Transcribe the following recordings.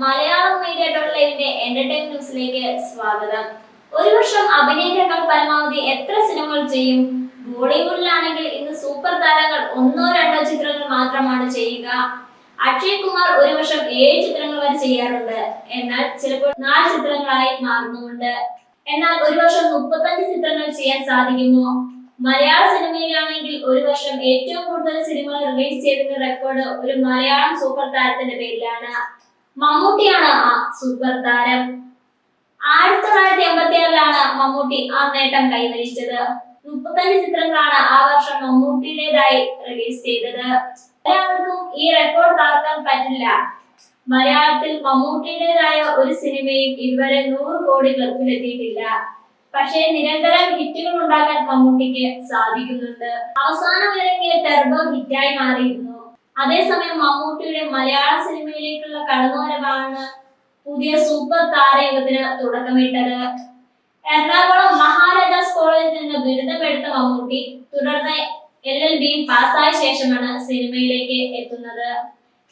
Malayalam media dot ലൈവിന്റെ entertain ന്യൂസിലേക്ക് സ്വാഗതം. ഒരു വർഷം അഭിനേതാക്കൾ പരമാവധി എത്ര സിനിമകൾ ചെയ്യും? ബോളിവുഡിലാണെങ്കിൽ ഇന്ന് സൂപ്പർ താരങ്ങൾ ഒന്നോ രണ്ടോ ചിത്രങ്ങൾ മാത്രമാണ് ചെയ്യുക. അക്ഷയ് കുമാർ ഒരു വർഷം ഏഴ് ചിത്രങ്ങൾ വരെ ചെയ്യാറുണ്ട്. എന്നാൽ ചിലപ്പോൾ നാല് ചിത്രങ്ങളായി മാറുന്നുമുണ്ട്. എന്നാൽ ഒരു വർഷം മുപ്പത്തഞ്ച് ചിത്രങ്ങൾ ചെയ്യാൻ സാധിക്കുമോ? മലയാള സിനിമയിലാണെങ്കിൽ ഒരു വർഷം ഏറ്റവും കൂടുതൽ സിനിമകൾ റിലീസ് ചെയ്തിരുന്ന റെക്കോർഡ് ഒരു മലയാളം സൂപ്പർ താരത്തിന്റെ പേരിലാണ്. മമ്മൂട്ടിയാണ് ആ സൂപ്പർ താരം. ആയിരത്തി തൊള്ളായിരത്തി എൺപത്തി ഏഴിലാണ് മമ്മൂട്ടി ആ നേട്ടം കൈവരിച്ചത്. മുപ്പത്തഞ്ച് ചിത്രങ്ങളാണ് ആ വർഷം മമ്മൂട്ടിയുടേതായി റിലീസ് ചെയ്തത്. എല്ലാവർക്കും ഈ റെക്കോർഡ് താർക്കാൻ പറ്റില്ല. മലയാളത്തിൽ മമ്മൂട്ടിയുടേതായ ഒരു സിനിമയും ഇതുവരെ നൂറ് കോടി ക്ലബിലെത്തിയിട്ടില്ല പക്ഷേ നിരന്തരം ഹിറ്റുകൾ ഉണ്ടാക്കാൻ മമ്മൂട്ടിക്ക് സാധിക്കുന്നുണ്ട്. അവസാനം ഇറങ്ങിയ ടെർബോ ഹിറ്റായി മാറിയിരുന്നു. അതേസമയം മമ്മൂട്ടിയുടെ മലയാള സിനിമയിലേക്കുള്ള കടന്നുവരവാണ് പുതിയ സൂപ്പർ താരയുഗത്തിന് തുടക്കമിട്ടത്. എറണാകുളം മഹാരാജാസ് കോളേജിൽ നിന്ന് ബിരുദമെടുത്ത മമ്മൂട്ടി തുടർന്ന് എൽ എൽ ബിയും പാസ്സായ ശേഷമാണ് സിനിമയിലേക്ക് എത്തുന്നത്.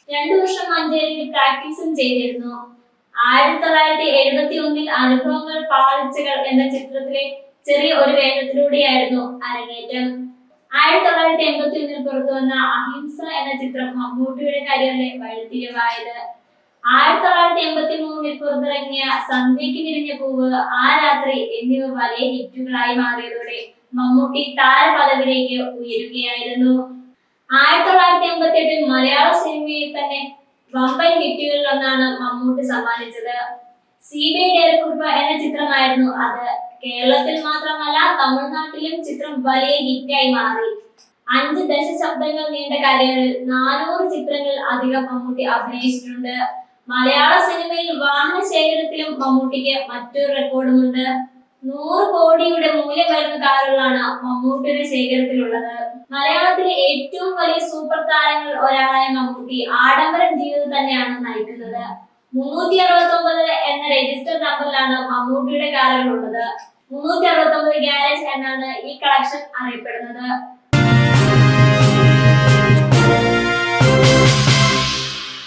രണ്ടു വർഷം മഞ്ചേരിയിൽ പ്രാക്ടീസും ചെയ്തിരുന്നു. ആയിരത്തി തൊള്ളായിരത്തി എഴുപത്തി ഒന്നിൽ അനുഭവങ്ങൾ പാളിച്ചകൾ എന്ന ചിത്രത്തിലെ ചെറിയ ഒരു വേഷത്തിലൂടെയായിരുന്നു അരങ്ങേറ്റം. ആയിരത്തി തൊള്ളായിരത്തി എൺപത്തി ഒന്നിൽ പുറത്തു വന്ന അഹിംസ എന്ന ചിത്രം മമ്മൂട്ടിയുടെ കരിയറിലെ വഴിത്തിരിവായത്. ആയിരത്തി തൊള്ളായിരത്തി എൺപത്തി മൂന്നിൽ പുറത്തിറങ്ങിയ സന്ധ്യയ്ക്ക് വിരിഞ്ഞ പൂവ് ആ രാത്രി എന്നിവ വലിയ ഹിറ്റുകളായി മാറിയതോടെ മമ്മൂട്ടി താരപദവിയിലേക്ക് ഉയരുകയായിരുന്നു. ആയിരത്തി തൊള്ളായിരത്തി എൺപത്തി എട്ടിൽ മലയാള സിനിമയിൽ തന്നെ വമ്പൻ ഹിറ്റുകളിലൊന്നാണ് മമ്മൂട്ടി സമ്മാനിച്ചത്. സി ബി ഡയറക്കുറിപ്പ് എന്ന ചിത്രമായിരുന്നു അത്. കേരളത്തിൽ മാത്രമല്ല തമിഴ്നാട്ടിലും ചിത്രം വലിയ ഹിറ്റായി മാറി. അഞ്ച് ദശശബ്ദങ്ങൾ നീണ്ട കരിയറിൽ നാനൂറ് ചിത്രങ്ങൾ അധികം മമ്മൂട്ടി അഭിനയിച്ചിട്ടുണ്ട്. മലയാള സിനിമയിൽ വാഹന ശേഖരത്തിലും മമ്മൂട്ടിക്ക് മറ്റൊരു റെക്കോർഡുമുണ്ട്. നൂറ് കോടിയുടെ മൂല്യം വരുന്ന കാറുകളാണ് മമ്മൂട്ടിയുടെ ശേഖരത്തിലുള്ളത്. മലയാളത്തിലെ ഏറ്റവും വലിയ സൂപ്പർ താരങ്ങൾ ഒരാളായ മമ്മൂട്ടി ആഡംബരം ജീവിതം തന്നെയാണ് നയിക്കുന്നത്. മുന്നൂറ്റി അറുപത്തി ഒമ്പത് എന്ന രജിസ്റ്റർ നമ്പറിലാണ് മമ്മൂട്ടിയുടെ കാറുകൾ ഉള്ളത് മുന്നൂറ്റി അറുപത്തി ഒമ്പത് ഗ്യാരേജ് എന്നാണ് ഈ കളക്ഷൻ അറിയപ്പെടുന്നത്.